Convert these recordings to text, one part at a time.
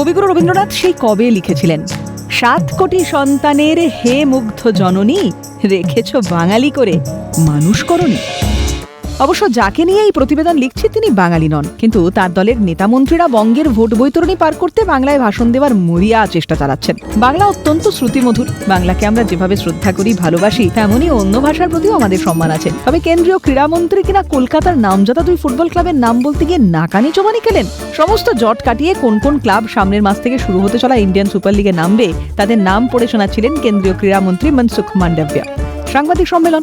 কবিগুরু রবীন্দ্রনাথ সেই কবে লিখেছিলেন, সাত কোটি সন্তানের হে মুগ্ধ জননী, রেখেছ বাঙালি করে মানুষ করনি অবশ্য যাকে নিয়ে এই প্রতিবেদন লিখছি তিনি বাঙালি নন। কিন্তু তার দলের নেতামন্ত্রীরা বঙ্গের ভোট বৈতরণী পার করতে বাংলায় ভাষণ দেওয়ার মরিয়া চেষ্টা চালাচ্ছেন। বাংলা অত্যন্ত শ্রুতিমধুর। বাংলাকে আমরা যেভাবে শ্রদ্ধা করি, ভালোবাসি তেমনই অন্য ভাষার প্রতিও আমাদের সম্মান আছে। তবে কেন্দ্রীয় ক্রীড়ামন্ত্রী কিনা কলকাতার নামজাদা দুই ফুটবল ক্লাবের নাম বলতে গিয়ে নাকানি চোবানি খেলেন। সমস্ত জট কাটিয়ে কোন কোন ক্লাব সামনের মাস থেকে শুরু হতে চলা ইন্ডিয়ান সুপার লিগে নামবে, তাদের নাম পড়ে শোনাচ্ছিলেন কেন্দ্রীয় ক্রীড়ামন্ত্রী মনসুখ মান্ডব্য সাংবাদিক সম্মেলন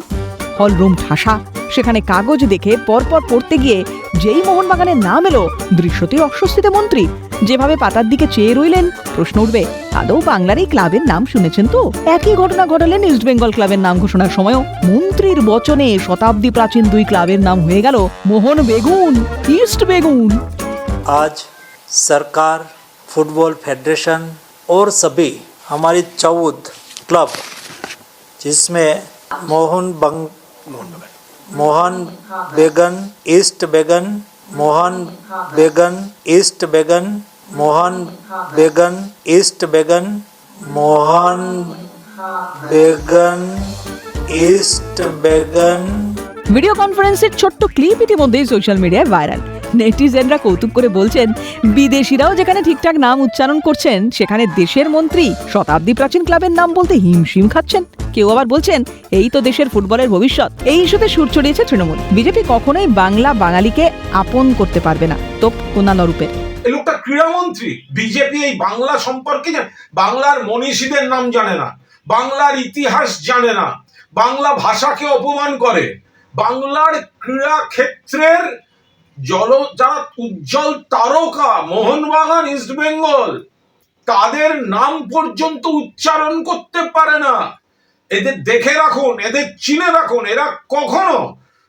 হল রুম ঠাসা। সেখানে কাগজ দেখে পরপর পড়তে গিয়ে যেই মোহনবাগানের নাম এলো দৃশ্যতেই অস্বস্তিতে মন্ত্রী যেভাবে পাতার দিকে চেয়ে রইলেন প্রশ্ন উঠবে আদৌ বাংলার এই ক্লাবের নাম শুনেছেন তো একই ঘটনা ঘটালেন ইস্ট বেঙ্গল ক্লাবের নাম ঘোষণার সময়ও মন্ত্রীর বচনে শতাব্দী প্রাচীন দুই ক্লাবের নাম হয়ে গেল মোহন বেগুন ইস্ট বেগুন आज सरकार फुटबॉल फेडरेशन और सभी हमारी चौदह क्लब जिसमें मोहन बंग Mohan Bagan East Bengal Mohun Bagan East Bengal Mohun Bagan East Bengal Mohun Bagan East बेगन ভিডিও কনফারেন্সের ছোট্ট ক্লিপ ইতিমধ্যেই সোশ্যাল মিডিয়ায় ভাইরাল নেটিজেনরা কৌতুক করে বলছেন, বিদেশিরাও যেখানে ঠিকঠাক নাম উচ্চারণ করছেন, সেখানে দেশের মন্ত্রী শতাব্দী প্রাচীন ক্লাবের নাম বলতে হিমশিম খাচ্ছেন। কেউ আবার বলছেন, এই তো দেশের ফুটবলের ভবিষ্যৎ। এই ইস্যুতে সুর চড়িয়েছে তৃণমূল। বিজেপি কখনোই বাংলা বাঙালিকে আপন করতে পারবে না। তোপ রূপের। এই লোকটা ক্রীড়ামন্ত্রী বিজেপি এই বাংলা সম্পর্কে বাংলার মনীষীদের নাম জানে না। বাংলার ইতিহাস জানে না। বাংলা ভাষাকে অপমান করে। বাংলার ক্রীড়া ক্ষেত্রের জল যারা উজ্জ্বল তারকা মোহনবাগান ইস্ট বেঙ্গল তাদের নাম পর্যন্ত উচ্চারণ করতে পারে না। এদের দেখে রাখুন, এদের চিনে রাখুন, এরা কখনো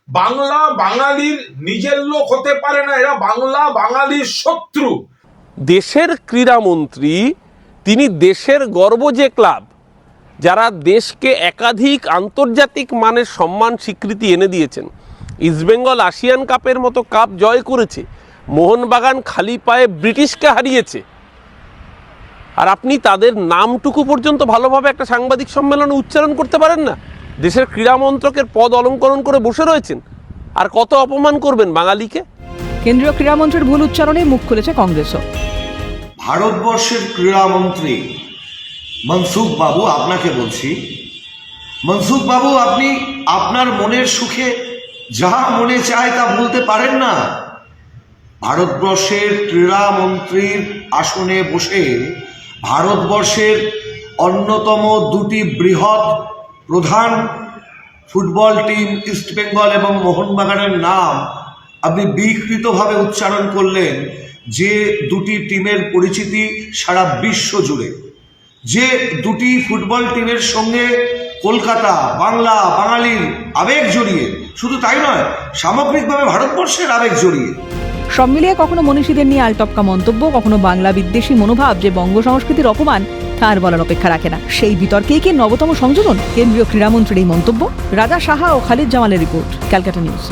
বাংলা বাঙালির নিজের লোক হতে পারে না, এরা বাংলা বাঙালির শত্রু। দেশের ক্রীড়ামন্ত্রী, তিনি দেশের গর্ব যে ক্লাব, যারা দেশকে একাধিক আন্তর্জাতিক মানের সম্মান স্বীকৃতি এনে দিয়েছেন। ইস্টবেঙ্গল আসিয়ান কাপের মতো কাপ জয় করেছে। মোহনবাগান খালি পায়ে ব্রিটিশকে হারিয়েছে। আর আপনি তাদের নামটুকু পর্যন্ত ভালোভাবে একটা সাংবাদিক সম্মেলনে উচ্চারণ করতে পারেন না? দেশের ক্রীড়া মন্ত্রকের পদ অলঙ্করণ করে বসে রয়েছেন। আর কত অপমান করবেন বাঙালিকে? কেন্দ্রীয় ক্রীড়ামন্ত্রীর ভুল উচ্চারণে মুখ খুলেছে কংগ্রেসও। ভারতবর্ষের ক্রীড়ামন্ত্রী মনসুখ বাবু আপনাকে বলছি। মনসুখ বাবু আপনি আপনার মনের সুখে যা মনে চায় তা বলতে পারেন না। ভারতবর্ষের ক্রীড়ামন্ত্রীর আসনে বসে ভারতবর্ষের অন্যতম দুটি বৃহৎ প্রধান ফুটবল টিম ইস্টবেঙ্গল এবং মোহনবাগানের নাম আপনি বিকৃতভাবে উচ্চারণ করলেন যে দুটি টিমের পরিচিতি সারা বিশ্ব জুড়ে। যে দুটি ফুটবল টিমের সঙ্গে কলকাতা, বাংলা, বাঙালির আবেগ জড়িয়ে শুধু তাই নয়, সামগ্রিকভাবে ভারতবর্ষের আবেগ জড়িয়ে। সব মিলিয়ে কখনো মনীষীদের নিয়ে আলটপকা মন্তব্য, কখনো বাংলা বিদ্বেষী মনোভাব যে বঙ্গ সংস্কৃতির অপমান, তার বলার অপেক্ষা রাখে না। সেই বিতর্কে কি নবতম সংযোজন? কেন্দ্রীয় ক্রীড়ামন্ত্রীর এই মন্তব্য? রাজা সাহা ও খালিদ জামালের রিপোর্ট, ক্যালকাটা নিউজ।